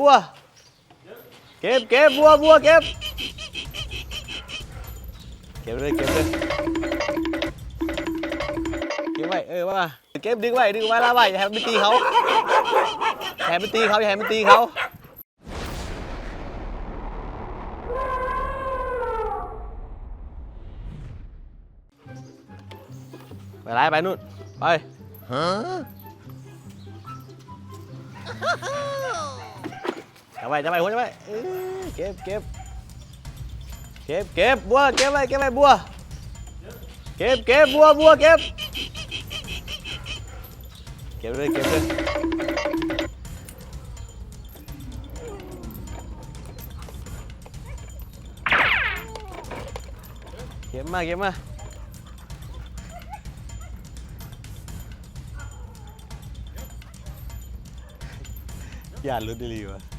บัว เก็บเก็บบัวบัวเก็บ เก็บเลยเก็บเลยเก็บไว้เออว่าเก็บดึงไว้ดึงไว้ละไว้อย่าให้มันไปตีเขาอย่าให้มันตีเขาอย่าให้มันตีเขาไปไล่ไปนู่นไปฮะ จับไว้จับไว้หัวจับไว้เก็บเก็บเก็บเก็บบัวเก็บไว้เก็บไว้บัวเก็บเก็บบัวบัวเก็บเก็บเลยเก็บเลยเก็บมาเก็บมาอย่าลุ้นดีวะ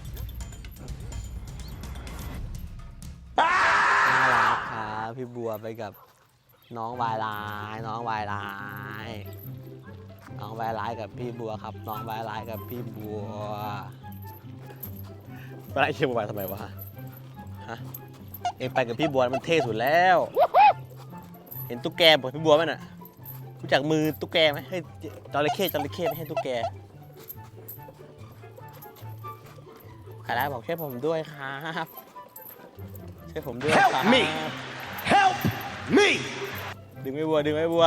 พี่บัวไปกับน้องวายลายน้องวายลายน้องวายลายกับพี่บัวครับ น้องวายลายกับพี่บัวไปไล่เชียร์บัวทำไมวะฮะเองไปกับพี่บัวมันเท่สุดแล้ว เห็นตุ๊กแกบอกพี่บัวไหมน่ะรู้จักมือตุ๊กแกไหมให้จระเข้จระเข้ไม่ให้ตุ๊กแกใครได้บอกช่วยผมด้วยครับช่วยผมด้วยครับ me Me ดึงไม่บัว ดึงไม่บัว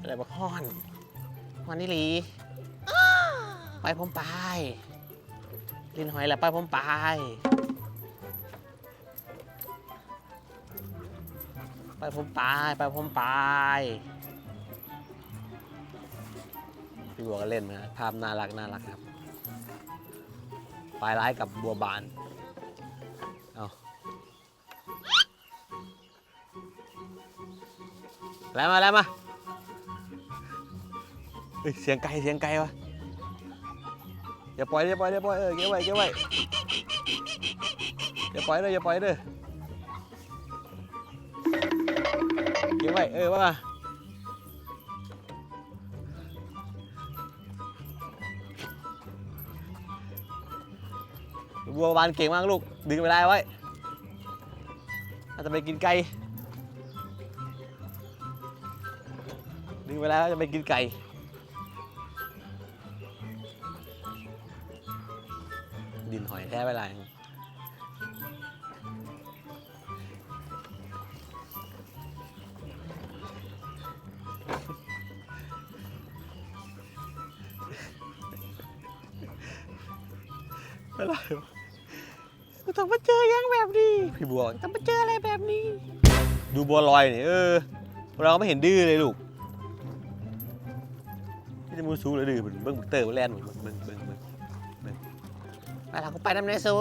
อะไรบักฮอนฮอนนี่หลี ไปผมไป ลินหอยแล้วไปผมไปไปผมไป ไปผมไป พี่บัวก็เล่นนะภาพน่ารักน่ารักครับปลายร้ายกับบัวบานเอาแล้วมาแล้วมาเฮ้ยเสียงไก่เสียงไก่วะอย่าปล่อยอย่าปล่อยอย่าปล่อยเออเก็บไว้เก็บไว้อย่าปล่อยเลยอย่าปล่อยเลยเก็บไว้เออว่า บัวบานเก่งมากลูก ดึงเวลาไว้ อาจจะไปกินไก่ ดึงเวลาแล้วจะไปกินไก่ ดินหอยแท้เวลาเวลากู ต้องมาเจอยังแบบนี้พี่บัวต้องมาเจออะไรแบบนี้ ดูบัวลอยนี่เออ เราไม่เห็นดื้อเลยลูกนี่จะมูซูเลยดื้อเบิ่งเบิ้งเตอร์มาแลนด์เบิ้งเบิ้งเบิ้งเบิ้งเบิ้งไปทางกูไปน้ำในซู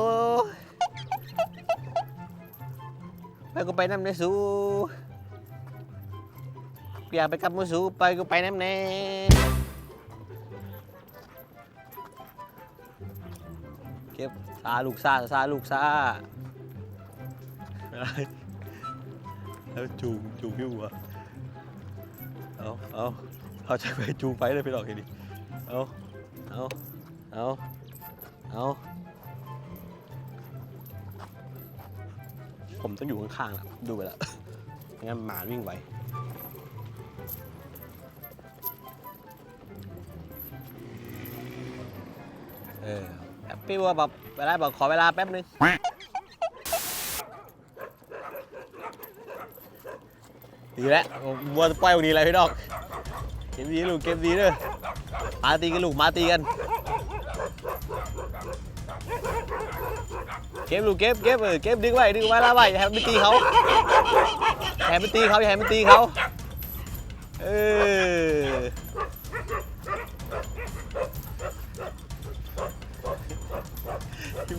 ไปกูไปน้ำในซูอยากไปกับมูซูไปกูไปน้ำแน่ ซาลูกซาซาลูกซาแล้วจูงจูงพี่บัวเอาเอาเอาใจไปจูงไปเลยไปหลอกกันดิเอาเอาเอาเอาผมต้องอยู่ข้างๆแล้วดูไปล้วไม่งั้นหมาวิ่งไวเออ พี่บัวบอกเวลาบอกขอเวลาแป๊บนึงดีแล้วบัวจะปล่อยวันนี้อะไรพี่ดอกเกมดีลูกเกมดีเด้อมาตีกันลูกมาตีกัน เก็บลูกเก็บเก็บเออเก็บดึงไว้ดึงไว้ละไว้อย่าให้มันไปตีเขาอย่าให้มันตีเขาอย่าให้มันตีเขาเออ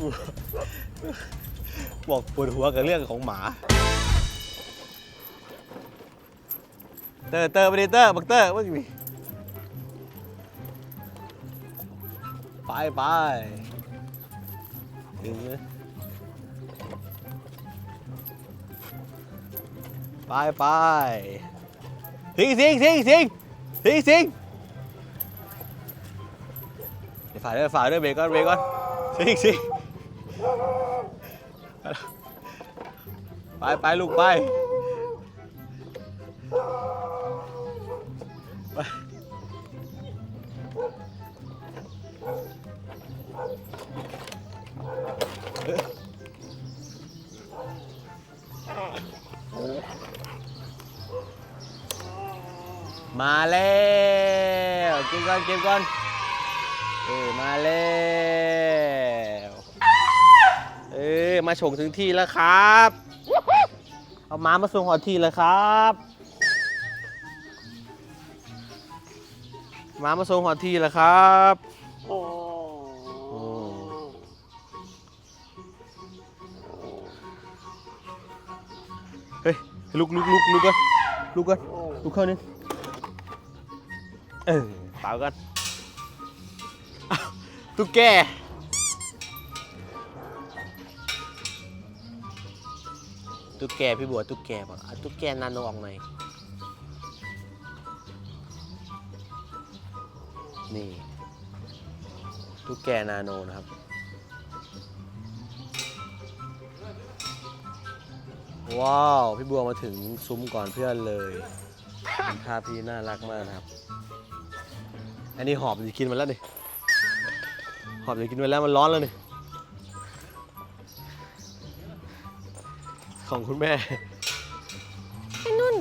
พี่บัว บอกปวดหัวกับเรื่องของหมา เตอร์เตอร์ไปดิเตอร์บักเตอร์ว่าสิไปไปถึงเลยไปไปสิงสิงสิงสิงสิงสิงฝ่ายด้วยฝ่ายด้วยเบรกก่อนเบรกก่อนสิงสิง ไปไปลูกไป ไป มาแล้วกินก่อนกินก่อนเออมาแล้ว ออมาส่งถึงที่แล้วครับ เอาม้ามาส่งหอที่เลยครับม้ามาส่งหอที่แล้วครับเฮ้ยลุกลุกลุกลุกกันลุกกันลุกเข้านี่เออเปล่ากันตุ๊กแก ตุ๊กแกพี่บัวตุ๊กแกบอกเอาตุ๊กแกนาโนออกหน่อยนี่ตุ๊กแกนาโนนะครับ ว้าว พี่บัวมาถึงซุ้มก่อนเพื่อนเลยเป็นภาพที่น่ารักมากนะครับ อันนี้หอบจะกินมาแล้วนี่หอบจะกินมาแล้วมันร้อนแล้วนี่ ของคุณแม่ไอ้นุ่น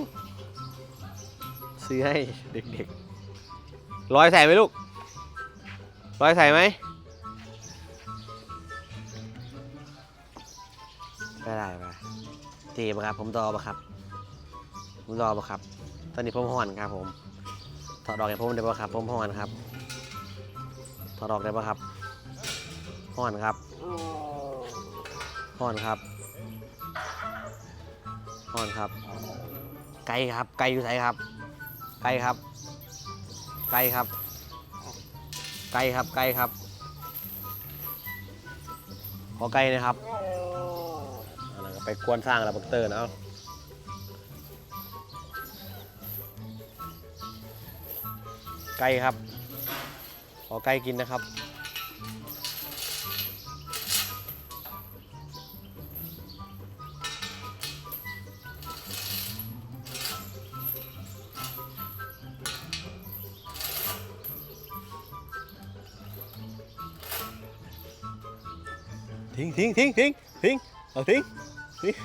ซื้อให้เด็กๆร้อยใส่ไหมลูกร้อยใส่ไหมไม่ได้ปะเจ็บครับ ผมรอปะครับ ผมรอปะครับ ตอนนี้ผมห่อนครับผมถอดออกให้ผมได้ปะครับ ผมห่อนครับถอดออกได้ปะครับห่อนครับห่อนครับ ห่อนครับ ไก่ครับ ไก่อยู่ไหนครับ ไก่ครับ ไก่ครับ ไก่ครับ ไก่ครับ ขอไก่นะครับอันนั้นก็ไปกวนสร้างแล้วบักเตอร์นะเอาไก่ครับ ขอไก่กินนะครับ ทิ้งทิ้งทิ้งทิ้งทิ้งเอาทิ้งทิ้ง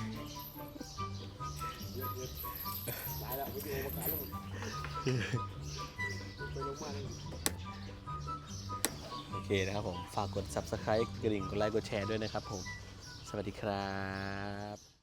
โอเคนะครับผม ฝากกด subscribe กระดิ่งกดไลค์กดแชร์ด้วยนะครับผม สวัสดีครับ